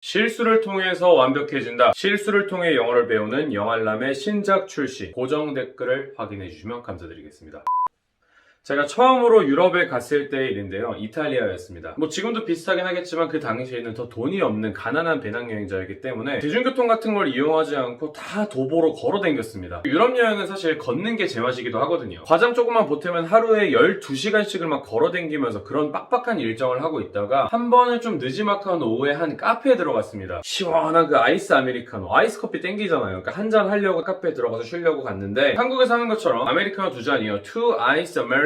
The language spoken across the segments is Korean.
실수를 통해서 완벽해진다. 실수를 통해 영어를 배우는 영알람의 신작 출시. 고정 댓글을 확인해 주시면 감사드리겠습니다. 제가 처음으로 유럽에 갔을 때의 일인데요. 이탈리아였습니다. 뭐 지금도 비슷하긴 하겠지만 그 당시에는 더 돈이 없는 가난한 배낭여행자였기 때문에 대중교통 같은 걸 이용하지 않고 다 도보로 걸어 댕겼습니다. 유럽 여행은 사실 걷는 게 제맛이기도 하거든요. 과장 조금만 보태면 하루에 12시간씩을 막 걸어 댕기면서 그런 빡빡한 일정을 하고 있다가 한 번은 좀 늦지막한 오후에 한 카페에 들어갔습니다. 시원한 그 아이스 아메리카노, 아이스 커피 땡기잖아요. 그러니까 한 잔 하려고 카페에 들어가서 쉬려고 갔는데 한국에서 하는 것처럼 아메리카노 두 잔이요.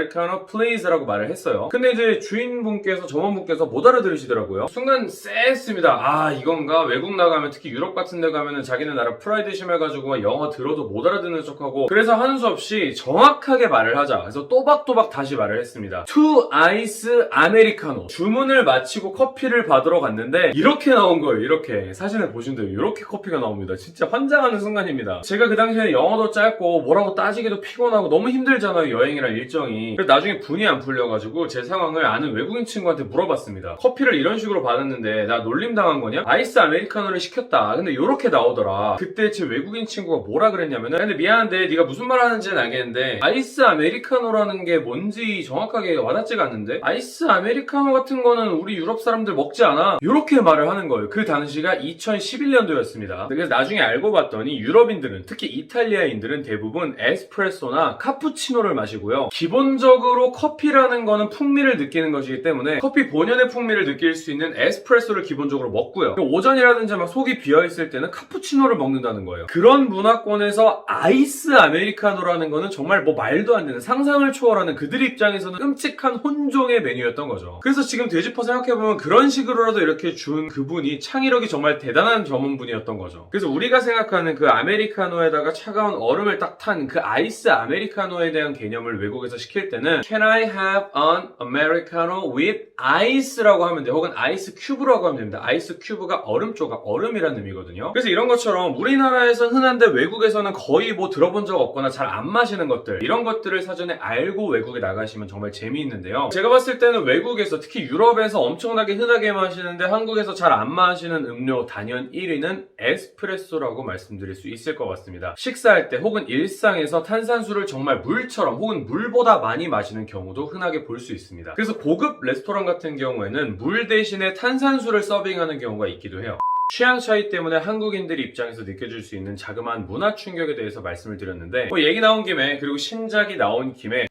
Americano please라고 말을 했어요. 근데 이제 주인분께서 점원분께서 못 알아들으시더라고요. 순간 쎄했습니다. 아 이건가 외국 나가면 특히 유럽 같은 데 가면은 자기네 나라 프라이드 심해가지고 막 영어 들어도 못 알아듣는 척하고 그래서 하는 수 없이 정확하게 말을 하자. 그래서 또박또박 다시 말을 했습니다. Two ice americano 주문을 마치고 커피를 받으러 갔는데 이렇게 나온 거예요. 이렇게 사진을 보신 대로 이렇게 커피가 나옵니다. 진짜 환장하는 순간입니다. 제가 그 당시에 영어도 짧고 뭐라고 따지기도 피곤하고 너무 힘들잖아요. 여행이랑 일정이. 그래서 나중에 분이 안 풀려가지고 제 상황을 아는 외국인 친구한테 물어봤습니다. 커피를 이런 식으로 받았는데 나 놀림 당한 거냐? 아이스 아메리카노를 시켰다. 근데 이렇게 나오더라. 그때 제 외국인 친구가 뭐라 그랬냐면은 근데 미안한데 네가 무슨 말 하는지는 알겠는데 아이스 아메리카노라는 게 뭔지 정확하게 와닿지가 않는데 아이스 아메리카노 같은 거는 우리 유럽 사람들 먹지 않아. 이렇게 말을 하는 거예요. 그 당시가 2011년도였습니다. 그래서 나중에 알고 봤더니 유럽인들은 특히 이탈리아인들은 대부분 에스프레소나 카푸치노를 마시고요. 기본적으로 커피라는 거는 풍미를 느끼는 것이기 때문에 커피 본연의 풍미를 느낄 수 있는 에스프레소를 기본적으로 먹고요. 오전이라든지 막 속이 비어있을 때는 카푸치노를 먹는다는 거예요. 그런 문화권에서 아이스 아메리카노라는 거는 정말 뭐 말도 안 되는 상상을 초월하는 그들 입장에서는 끔찍한 혼종의 메뉴였던 거죠. 그래서 지금 되짚어 생각해보면 그런 식으로라도 이렇게 준 그분이 창의력이 정말 대단한 전문분이었던 거죠. 그래서 우리가 생각하는 그 아메리카노에다가 차가운 얼음을 딱 탄 그 아이스 아메리카노에 대한 개념을 외국에서 시킬 때는 Can I have an Americano with ice라고 하면 돼요. 혹은 아이스 큐브라고 하면 됩니다. 아이스 큐브가 얼음 조각, 얼음이라는 의미거든요. 그래서 이런 것처럼 우리나라에서 흔한데 외국에서는 거의 뭐 들어본 적 없거나 잘 안 마시는 것들 이런 것들을 사전에 알고 외국에 나가시면 정말 재미있는데요. 제가 봤을 때는 외국에서 특히 유럽에서 엄청나게 흔하게 마시는데 한국에서 잘 안 마시는 음료 단연 1위는 에스프레소라고 말씀드릴 수 있을 것 같습니다. 식사할 때 혹은 일상에서 탄산수를 정말 물처럼 혹은 물보다 많이 마시는 경우도 흔하게 볼 수 있습니다. 그래서 고급 레스토랑 같은 경우에는 물 대신에 탄산수를 서빙하는 경우가 있기도 해요. 취향 차이 때문에 한국인들 입장에서 느껴질 수 있는 자그마한 문화 충격에 대해서 말씀을 드렸는데 뭐 얘기 나온 김에 그리고 신작이 나온 김에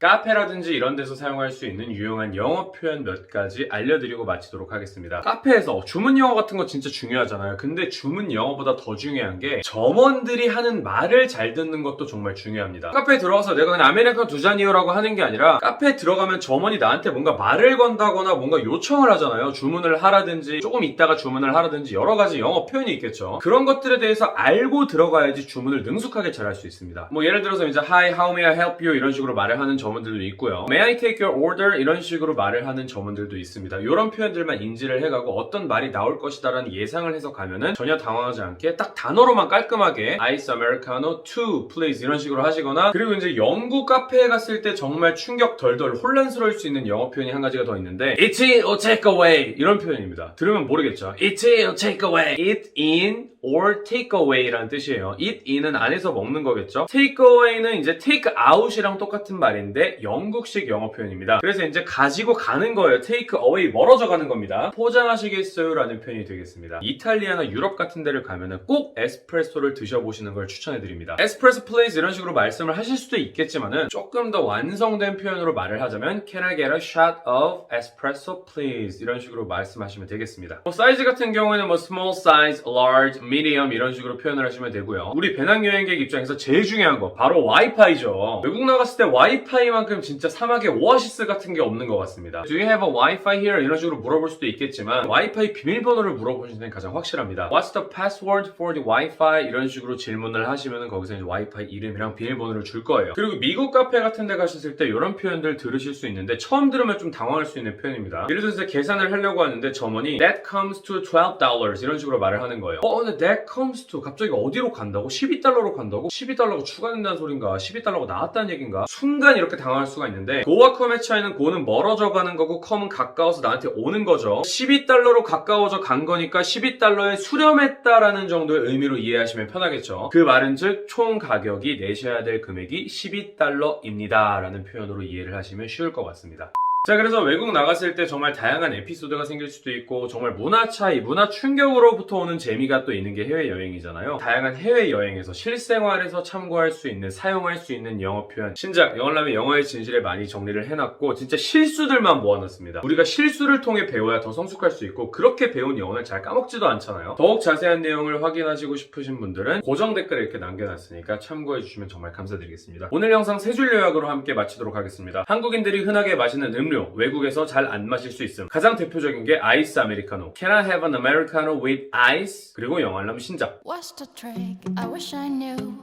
카페라든지 이런 데서 사용할 수 있는 유용한 영어 표현 몇 가지 알려드리고 마치도록 하겠습니다. 카페에서 주문 영어 같은 거 진짜 중요하잖아요. 근데 주문 영어보다 더 중요한 게 점원들이 하는 말을 잘 듣는 것도 정말 중요합니다. 카페에 들어가서 내가 그냥 아메리카노 두 잔이요라고 하는 게 아니라 카페에 들어가면 점원이 나한테 뭔가 말을 건다거나 뭔가 요청을 하잖아요. 주문을 하라든지 조금 있다가 주문을 하라든지 여러 가지 영어 표현이 있겠죠. 그런 것들에 대해서 알고 들어가야지 주문을 능숙하게 잘 할 수 있습니다. 뭐 예를 들어서 이제 Hi, how may I help you 이런 식으로 말을 하는 점 원들도 있고요. May I take your order 이런 식으로 말을 하는 점원들도 있습니다. 이런 표현들만 인지를 해가고 어떤 말이 나올 것이다라는 예상을 해서 가면은 전혀 당황하지 않게 딱 단어로만 깔끔하게 Ice Americano 2 please 이런 식으로 하시거나 그리고 이제 영국 카페에 갔을 때 정말 충격 덜덜 혼란스러울 수 있는 영어 표현이 한 가지가 더 있는데 Eat in or take away 이런 표현입니다. 들으면 모르겠죠. Eat in or take away. Eat in or take away라는 뜻이에요. eat in은 안에서 먹는 거겠죠. take away는 이제 take out이랑 똑같은 말인데 영국식 영어 표현입니다. 그래서 이제 가지고 가는 거예요. take away 멀어져 가는 겁니다. 포장하시겠어요? 라는 표현이 되겠습니다. 이탈리아나 유럽 같은 데를 가면은 꼭 에스프레소를 드셔보시는 걸 추천해 드립니다. 에스프레소 플레이스 이런 식으로 말씀을 하실 수도 있겠지만은 조금 더 완성된 표현으로 말을 하자면 Can I get a shot of espresso please? 이런 식으로 말씀하시면 되겠습니다. 뭐 사이즈 같은 경우에는 뭐 small size, large, medium 이런 식으로 표현을 하시면 되고요. 우리 배낭여행객 입장에서 제일 중요한 거 바로 와이파이죠. 외국 나갔을 때 와이파이 만큼 진짜 사막에 오아시스 같은 게 없는 것 같습니다. Do you have a Wi-Fi here? 이런 식으로 물어볼 수도 있겠지만 와이파이 비밀번호를 물어보시는 게 가장 확실합니다. What's the password for the Wi-Fi? 이런 식으로 질문을 하시면 거기서 이제 와이파이 이름이랑 비밀번호를 줄 거예요. 그리고 미국 카페 같은 데 가셨을 때 이런 표현들 들으실 수 있는데 처음 들으면 좀 당황할 수 있는 표현입니다. 예를 들어서 계산을 하려고 하는데 점원이 That comes to $12 이런 식으로 말을 하는 거예요. 어, 근데 that comes to 갑자기 어디로 간다고? 12달러로 간다고? 12달러가 추가된다는 소린가? 12달러가 나왔다는 얘긴가? 순간 이렇게 당할 수가 있는데 고와 컴의 차이는 고는 멀어져 가는 거고 컴은 가까워서 나한테 오는 거죠. 12달러로 가까워져 간 거니까 12달러에 수렴했다라는 정도의 의미로 이해하시면 편하겠죠. 그 말은 즉 총 가격이 내셔야 될 금액이 12달러입니다. 라는 표현으로 이해를 하시면 쉬울 것 같습니다. 자, 그래서 외국 나갔을 때 정말 다양한 에피소드가 생길 수도 있고, 정말 문화 차이, 문화 충격으로부터 오는 재미가 또 있는 게 해외여행이잖아요. 다양한 해외여행에서 실생활에서 참고할 수 있는, 사용할 수 있는 영어 표현. 신작, 영어라면 영어의 진실을 많이 정리를 해놨고, 진짜 실수들만 모아놨습니다. 우리가 실수를 통해 배워야 더 성숙할 수 있고, 그렇게 배운 영어는 잘 까먹지도 않잖아요. 더욱 자세한 내용을 확인하시고 싶으신 분들은 고정 댓글에 이렇게 남겨놨으니까 참고해주시면 정말 감사드리겠습니다. 오늘 영상 세 줄 요약으로 함께 마치도록 하겠습니다. 한국인들이 흔하게 마시는 음료, 외국에서 잘 안 마실 수 있음. 가장 대표적인 게 아이스 아메리카노. Can I have an Americano with ice? 그리고 영알람 신작. What's the trick? I wish I knew.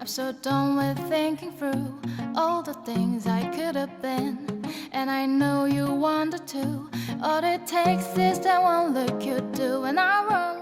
I'm so done with thinking through all the things I could have been. And I know you wanted to. All it takes is that one look you do, and I run